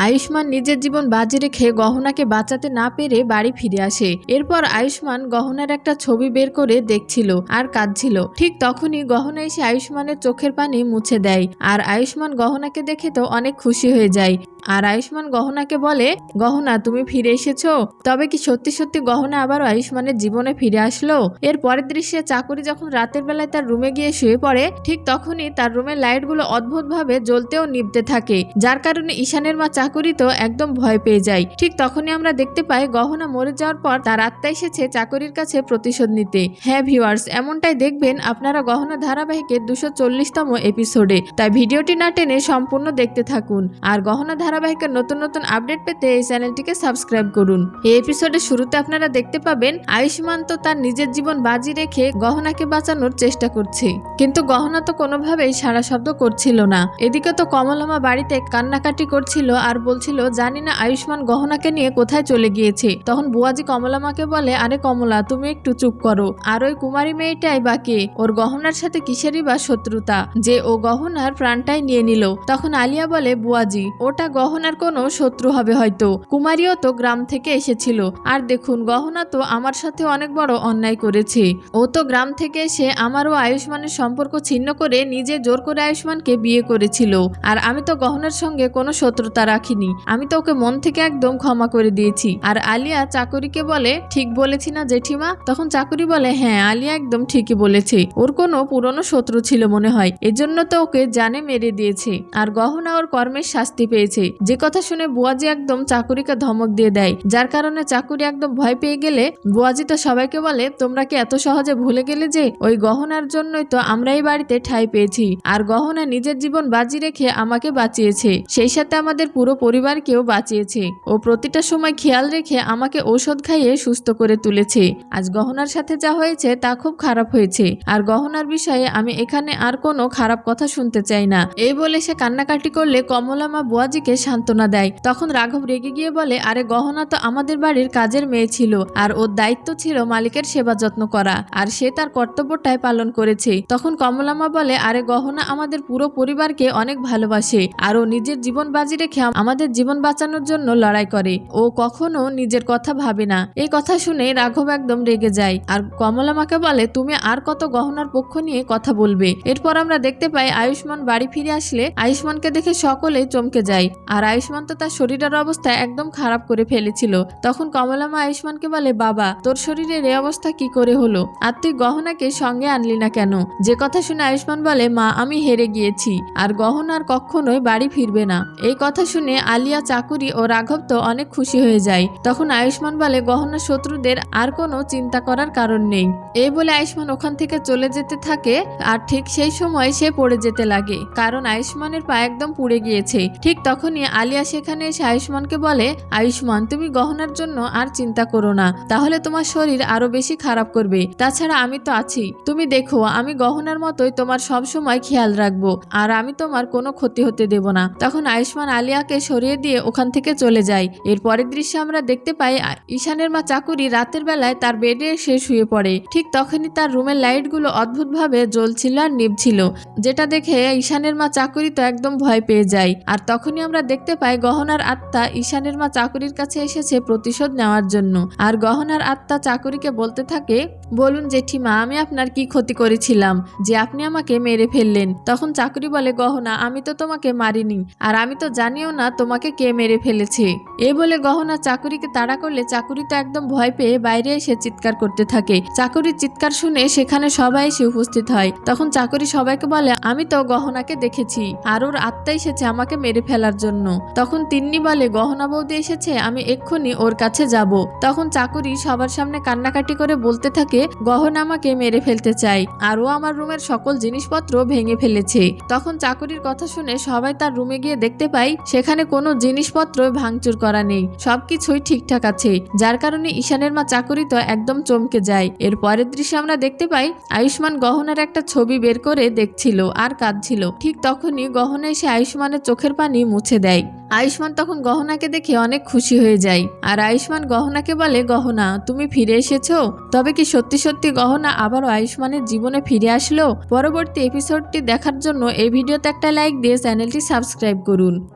আয়ুষ্মান নিজের জীবন বাজি রেখে গহনাকে বাঁচাতে না পেরে বাড়ি ফিরে আসে। এরপর আয়ুষ্মান গহনার একটা ছবি বের করে দেখছিল আর কাঁদছিল। ঠিক তখনই গহনা এসে আয়ুষ্মানের চোখের পানি মুছে দেয়। আর আয়ুষ্মান গহনাকে দেখে তো অনেক খুশি হয়ে যায়। আর আয়ুষ্মান গহনাকে বলে, গহনা, তুমি ফিরে এসেছ? তবে কি সত্যি সত্যি গহনা আবার আয়ুষ্মানের জীবনে ফিরে আসলো? এর পরের দৃশ্যে চাকরি যখন রাতের বেলায় তার রুমে গিয়ে শুয়ে পড়ে, ঠিক তখনই তার রুমের লাইটগুলো অদ্ভুতভাবে জ্বলতেও নিভতে থাকে, যার কারণে ঈশানের মা চাকরি তো একদম ভয় পেয়ে যায়। ঠিক তখনই আমরা দেখতে পাই গহনা মরে যাওয়ার পর তার আত্মা এসেছে চাকরির কাছে প্রতিশোধ নিতে। হ্যাঁ ভিউয়ার্স, এমনটাই দেখবেন আপনারা গহনা ধারাবাহিকের দুশো চল্লিশতম এপিসোডে। তাই ভিডিওটি না টেনে সম্পূর্ণ দেখতে থাকুন। আর গহনা ধারাবাহিকের নতুন নতুন আপডেট পেতে এই চ্যানেলটিকে সাবস্ক্রাইব করুন। এই এপিসোডের শুরুতে আপনারা দেখতে পাবেন আয়ুষ্মান তো তার নিজের জীবন বাজি রেখে গহনাকে বাঁচানোর চেষ্টা করছে। কিন্তু গহনা তো কোনোভাবেই সারা শব্দ করছিল না। এদিকে তো কমলামা বাড়িতে কান্নাকাটি করছিল আর বলছিল, জানি না আয়ুষ্মান গহনাকে নিয়ে কোথায় চলে গিয়েছে। তখন বুয়াজি কমলামাকে বলে, আরে কমলা, তুমি একটু চুপ করো। আর ওই কুমারী মেয়েটাই বাকি ওর গহনার সাথে কিসেরই বা শত্রুতা? যে ও গহনার প্রাণটাই নিয়ে নিল। তখন আলিয়া বলে, বুয়াজি, ওটা গহনার কোনো শত্রু হবে হয়তো। কুমারীও তো গ্রাম থেকে এসেছিল। আর দেখুন, গহনা তো আমার সাথে অনেক বড় অন্যায় করেছে। ও তো গ্রাম থেকে এসে আমারও আয়ুষ্মানের সম্পর্ক ছিন্ন করে নিজে জোর করে আয়ুষ্মানকে বিয়ে করেছিল। আর আমি তো গহনার সঙ্গে কোনো শত্রুতা রাখিনি। আমি তো ওকে মন থেকে একদম ক্ষমা করে দিয়েছি। আর আলিয়া চাকরিকে বলে, ঠিক বলেছি না জেঠিমা? তখন চাকরি বলে হ্যাঁ আলিয়া একদম ঠিকই বলেছে। ওর কোনো পুরনো শত্রু ছিল মনে হয়। এজন্য তো ওকে জানে মেরে দিয়েছে। আর গহনা ওর কর্মের শাস্তি পেয়েছে। যে কথা শুনে বুয়াজি একদম চাকুরিকে ধমক দিয়ে দেয়, যার কারণে চাকুরি একদম ভয় পেয়ে গেলে বুয়াজি তো সবাইকে বলে, তোমরা কি এত সহজে ভুলে গেলে যে ওই গহনার জন্যই তো আমরা এই বাড়িতে ঠাঁই পেয়েছি, আর গহনা নিজের জীবন বাজি রেখে আমাকে বাঁচিয়েছে, সেই সাথে আমাদের পুরো পরিবারকেও বাঁচিয়েছে, ও প্রতিটা সময় খেয়াল রেখে আমাকে ঔষধ খাইয়ে সুস্থ করে তুলেছে, আজ গহনার সাথে যা হয়েছে তা খুব খারাপ হয়েছে, আর গহনার বিষয়ে আমি এখানে আর কোনো খারাপ কথা শুনতে চাই না। এই বলে সে কান্নাকাটি করলে কমলামা বুয়াজিকে সান্ত্বনা দেয়। তখন রাঘব রেগে গিয়ে বলে, আরে গহনা তো আমাদের বাড়ির কাজের মেয়ে ছিল আর ওর দায়িত্ব ছিল মালিকের সেবা যত্ন করা আর সে তার কর্তব্যটাই পালন করেছে। তখন কমলামা বলে, আরে গহনা আমাদের পুরো পরিবারকে অনেক ভালোবাসে আর ও নিজের জীবন বাজি রেখে আমাদের জীবন বাঁচানোর জন্য লড়াই করে। ও কখনো নিজের কথা ভাবে না। এই কথা শুনে রাঘব একদম রেগে যায় আর কমলামাকে বলে, তুমি আর কত গহনার পক্ষ নিয়ে কথা বলবে? এরপর আমরা দেখতে পাই আয়ুষ্মান বাড়ি ফিরে আসলে আয়ুষ্মানকে দেখে সকলেই চমকে যায়। আর আয়ুষ্মান তো তার শরীরের অবস্থা একদম খারাপ করে ফেলেছিল। তখন কমলা মা আয়ুষ্মানকে বলে, বাবা, তোর শরীরের এই অবস্থা কি করে হলো? আর তুই গহনাকে সঙ্গে আনলি না কেন? যে কথা শুনে আয়ুষ্মান বলে, মা, আমি হেরে গিয়েছি। আর গহনার কখনোই বাড়ি ফিরবে না। এই কথা শুনে আলিয়া, চাকুরি ও রাঘব তো অনেক খুশি হয়ে যায়। তখন আয়ুষ্মান বলে, গহনা শত্রুদের আর কোনো চিন্তা করার কারণ নেই। এই বলে আয়ুষ্মান ওখান থেকে চলে যেতে থাকে, আর ঠিক সেই সময় সে পড়ে যেতে লাগে। কারণ আয়ুষ্মানের পা একদম পুড়ে গিয়েছে। ঠিক তখনই আলিয়া সেখানে এসে আয়ুষ্মানকে বলে, আয়ুষ্মান, তুমি গহনার জন্য আর চিন্তা করো না। তাহলে তোমার শরীর আরও বেশি খারাপ করবে। তাছাড়া আমি তো আছি। তুমি দেখো, আমি গহনার মতোই তোমার সব সময় খেয়াল রাখব। আর আমি তোমার কোনো ক্ষতি হতে দেব না। তখন আয়ুষ্মান আলিয়াকে সরিয়ে দিয়ে ওখান থেকে চলে যায়। এর পরের দৃশ্যে আমরা দেখতে পাই ঈশানের মা চাকুরি রাতের বেলায় তার বেডে এসে শুয়ে পড়ে। ঠিক তখনই তার রুমের লাইটগুলো অদ্ভুতভাবে জ্বলছিল আর নিভছিল, যেটা দেখে ঈশানের মা চাকুরি তো একদম ভয় পেয়ে যায়। আর তখনই আমরা দেখতে পাই গহনার আত্মা ঈশানের মা চাকুরির কাছে এসেছে প্রতিশোধ নেওয়ার জন্য। আর গহনার আত্মা চাকুরিকে বলতে থাকে, বলুন জেঠিমা, আমি আপনার কি ক্ষতি করেছিলাম? যে আপনি আমাকে মেরে ফেললেন। তখন চাকুরি বলে, গহনা, আমি তো তোমাকে মারিনি। আর আমি তো জানিও না তোমাকে কে মেরে ফেলেছে। এ বলে গহনা চাকুরিকে তাড়া করলে চাকুরি তো একদম ভয় পেয়ে বাইরে এসে চিৎকার করতে থাকে। চাকুরির চিৎকার শুনে সেখানে সবাই এসে উপস্থিত হয়। তখন চাকুরি সবাইকে বলে, আমি তো গহনাকে দেখেছি। আর ওর আত্মা এসেছে আমাকে মেরে ফেলার জন্য। তখন তিন্নি বলে, গহনা বৌদি এসেছে, আমি এক্ষুনি ওর কাছে যাব। তখন চাকুরি সবার সামনে কান্নাকাটি করে বলতে থাকে, গহনা আমাকে মেরে ফেলতে চাই, আর ও আমার রুমের সকল জিনিসপত্র ভেঙে ফেলেছে। তখন চাকুরির কথা শুনে সবাই তার রুমে গিয়ে দেখতে পাই সেখানে কোনো জিনিসপত্র ভাঙচুর করা নেই, সবকিছুই ঠিকঠাক আছে, যার কারণে ঈশানের মা চাকুরি তো একদম চমকে যায়। এর পরের দৃশ্যে আমরা দেখতে পাই, আয়ুষ্মান গহনার একটা ছবি বের করে দেখছিল আর কাঁদছিল। ঠিক তখনই গহনা এসে আয়ুষ্মানের চোখের পানি মুছে দেয়। আয়ুষ্মান তখন গহনাকে দেখে অনেক খুশি হয়ে যায়। আর আয়ুষ্মান গহনাকে বলে, গহনা, তুমি ফিরে এসেছ? তবে কি সত্যি সত্যি গহনা আবারও আয়ুষ্মানের জীবনে ফিরে আসলো? পরবর্তী এপিসোডটি দেখার জন্য এই ভিডিওতে একটা লাইক দিয়ে চ্যানেলটি সাবস্ক্রাইব করুন।